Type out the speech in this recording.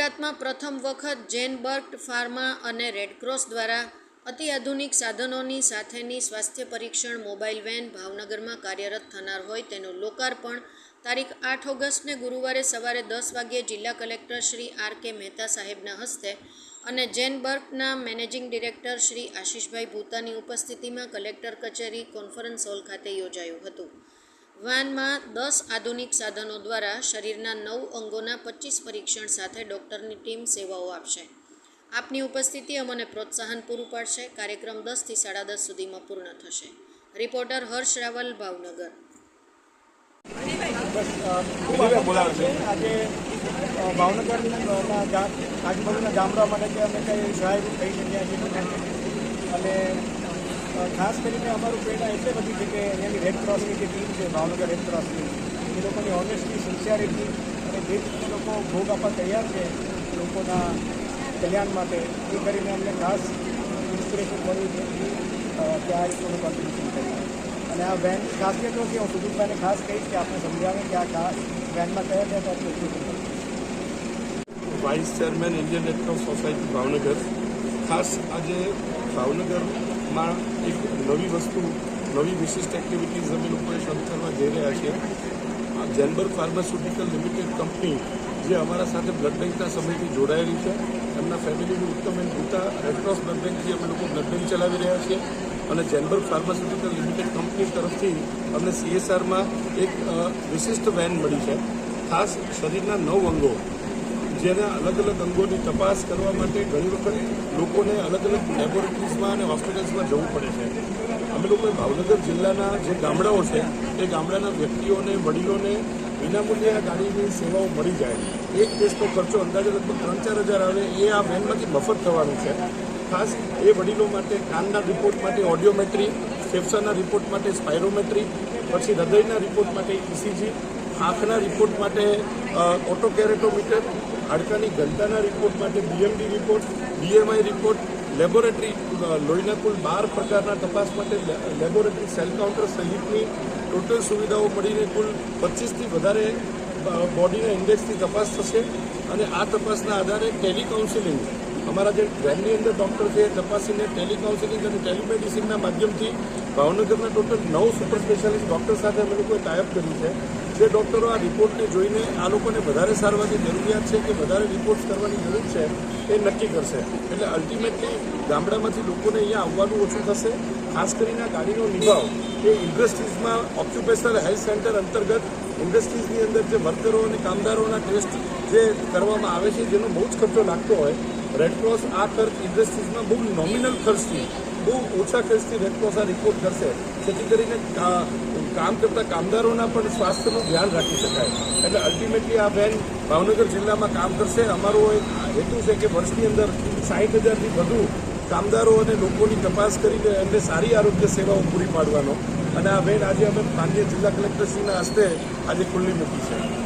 ભારતમાં પ્રથમ વખત જેનબર્ગ ફાર્મા અને રેડક્રોસ દ્વારા અતિ આધુનિક સાધનોની સાથેની સ્વાસ્થ્ય પરીક્ષણ મોબાઈલ વેન ભાવનગરમાં કાર્યરત થનાર હોય તેનું લોકાર્પણ તારીખ આઠ ઓગસ્ટને ગુરુવારે સવારે દસ વાગ્યે જિલ્લા collector Shri R K Mehta સાહેબના હસ્તે અને જેનબર્ગના મેનેજિંગ ડિરેક્ટર શ્રી આશિષભાઈ ભૂતાની ઉપસ્થિતિમાં કલેક્ટર કચેરી કોન્ફરન્સ હોલ ખાતે યોજાયું હતું. વાનમાં દસ આધુનિક સાધનો દ્વારા શરીરના નવ અંગોના પચીસ પરીક્ષણ સાથે ડૉક્ટરની ટીમ સેવાઓ આપશે. આપની ઉપસ્થિતિ અમને પ્રોત્સાહન પૂરું પાડશે. કાર્યક્રમ દસથી સાડા દસ સુધીમાં પૂર્ણ થશે. રિપોર્ટર હર્ષ રાવલ, ભાવનગર. ભાવનગરના આજુબાજુના ગામડા માટે અમે કંઈ સહાય કરી શક્યા છીએ? અને ખાસ કરીને અમારું પ્રેરણા એટલે બધી છે કે અહીંયાની રેડ ક્રોસની જે ટીમ છે, ભાવનગર રેડ ક્રોસની એ લોકોની ઓનેસ્ટી સિન્સિયરિટી અને જે રીતે લોકો ભોગ આપવા તૈયાર છે લોકોના કલ્યાણ માટે, એ કરીને અમને ખાસ ઇન્સ્પિરેશન મળ્યું છે કે આ રીતનું કોન્ટ્રીબ્યુશન કરીએ અને આ વેન ખાસિયત તો કે હું સુદીપભાઈને ખાસ કહીશ કે આપણે સમજાવે કે આ ખાસ વેનમાં કયા કયા ટાઈપનું ઉપયોગ vice chairman Indian red society Bhavnagar. ખાસ આજે ભાવનગરમાં એક નવી વસ્તુ, નવી વિશિષ્ટ એક્ટિવિટીઝ અમે લોકોએ શરૂ કરવા જઈ રહ્યા આ જેનબર્ગ ફાર્માસ્યુટિકલ લિમિટેડ કંપની જે અમારા સાથે બ્લડ બેંકના સમયથી જોડાયેલી છે. એમના ફેમિલીનું ઉત્તમ એન્ડ ગુતા રેડક્રોસ બ્લડ બેંકથી અમે લોકો બ્લડ બેંક ચલાવી રહ્યા છીએ. અને જેનબર્ગ ફાર્માસ્યુટિકલ લિમિટેડ કંપની તરફથી અમને સીએસઆરમાં એક વિશિષ્ટ વેન મળી છે. ખાસ શરીરના નવ અંગો જેના અલગ અલગ અંગોની તપાસ કરવા માટે ઘણી વખત લોકોને અલગ અલગ લેબોરેટરીઝમાં અને હોસ્પિટલ્સમાં જવું પડે છે. અમે લોકોએ ભાવનગર જિલ્લાના જે ગામડાઓ છે, એ ગામડાના વ્યક્તિઓને, વડીલોને વિનામૂલ્યે આ ગાડીની સેવાઓ મળી જાય. એક ટેસ્ટનો ખર્ચો અંદાજે લગભગ ત્રણ ચાર હજાર આવે, એ આ વેનમાંથી મફત થવાનું છે. ખાસ એ વડીલો માટે કાનના રિપોર્ટ માટે ઓડિયોમેટ્રી, ફેફસાના રિપોર્ટ માટે સ્પાયરોમેટ્રી, પછી હૃદયના રિપોર્ટ માટે ઇસીજી આંખના રિપોર્ટ માટે ઓટો કેરેટોમીટર હાડકાની ઘનતાના રિપોર્ટ માટે BMD report BMI report laboratory લોહીના કુલ બાર પ્રકારના તપાસ માટે લેબોરેટરી સેલ કાઉન્ટર સહિતની ટોટલ સુવિધાઓ મળીને કુલ પચીસથી વધારે બોડીના ઇન્ડેક્સની તપાસ થશે. અને આ તપાસના આધારે ટેલિકાઉન્સિલિંગ અમારા જે વેનની અંદર ડૉક્ટર છે, તપાસીને ટેલિકાઉન્સેલિંગ અને ટેલિમેડિસિનના માધ્યમથી ભાવનગરના ટોટલ નવ સુપર સ્પેશિયાલિસ્ટ ડૉક્ટર સાથે અમે લોકોએ ટાઈપ કર્યું છે. જે ડૉક્ટરો આ રિપોર્ટને જોઈને આ લોકોને વધારે સારવારની જરૂરિયાત છે કે વધારે રિપોર્ટ્સ કરવાની જરૂર છે એ નક્કી કરશે. એટલે અલ્ટિમેટલી ગામડામાંથી લોકોને અહીંયા આવવાનું ઓછું થશે. ખાસ કરીને આ ગાડીનો નિભાવ એ ઇન્ડસ્ટ્રીઝમાં ઓક્યુપેશનલ હેલ્થ સેન્ટર અંતર્ગત ઇન્ડસ્ટ્રીઝની અંદર જે વર્કરો અને કામદારોના ટેસ્ટ જે કરવામાં આવે છે, જેનો બહુ જ ખર્ચો લાગતો હોય રેડક્રોસ આ ખર્ચ ઇન્ડસ્ટ્રીઝમાં બહુ નોમિનલ ખર્ચથી બહુ ઓછા ખર્ચથી રેડક્રોસ આ રિપોર્ટ કરશે. જેથી કરીને કામ કરતા કામદારોના પણ સ્વાસ્થ્યનું ધ્યાન રાખી શકાય. એટલે અલ્ટિમેટલી આ બેન ભાવનગર જિલ્લામાં કામ કરશે. અમારો એક હેતુ છે કે વર્ષની અંદર સાઠ હજારથી વધુ કામદારો અને લોકોની તપાસ કરીને એમને સારી આરોગ્ય સેવાઓ પૂરી પાડવાનો. અને આ વેન આજે અમે માન્ય જિલ્લા કલેક્ટરશ્રીના હસ્તે આજે ખુલ્લી મૂકી છે.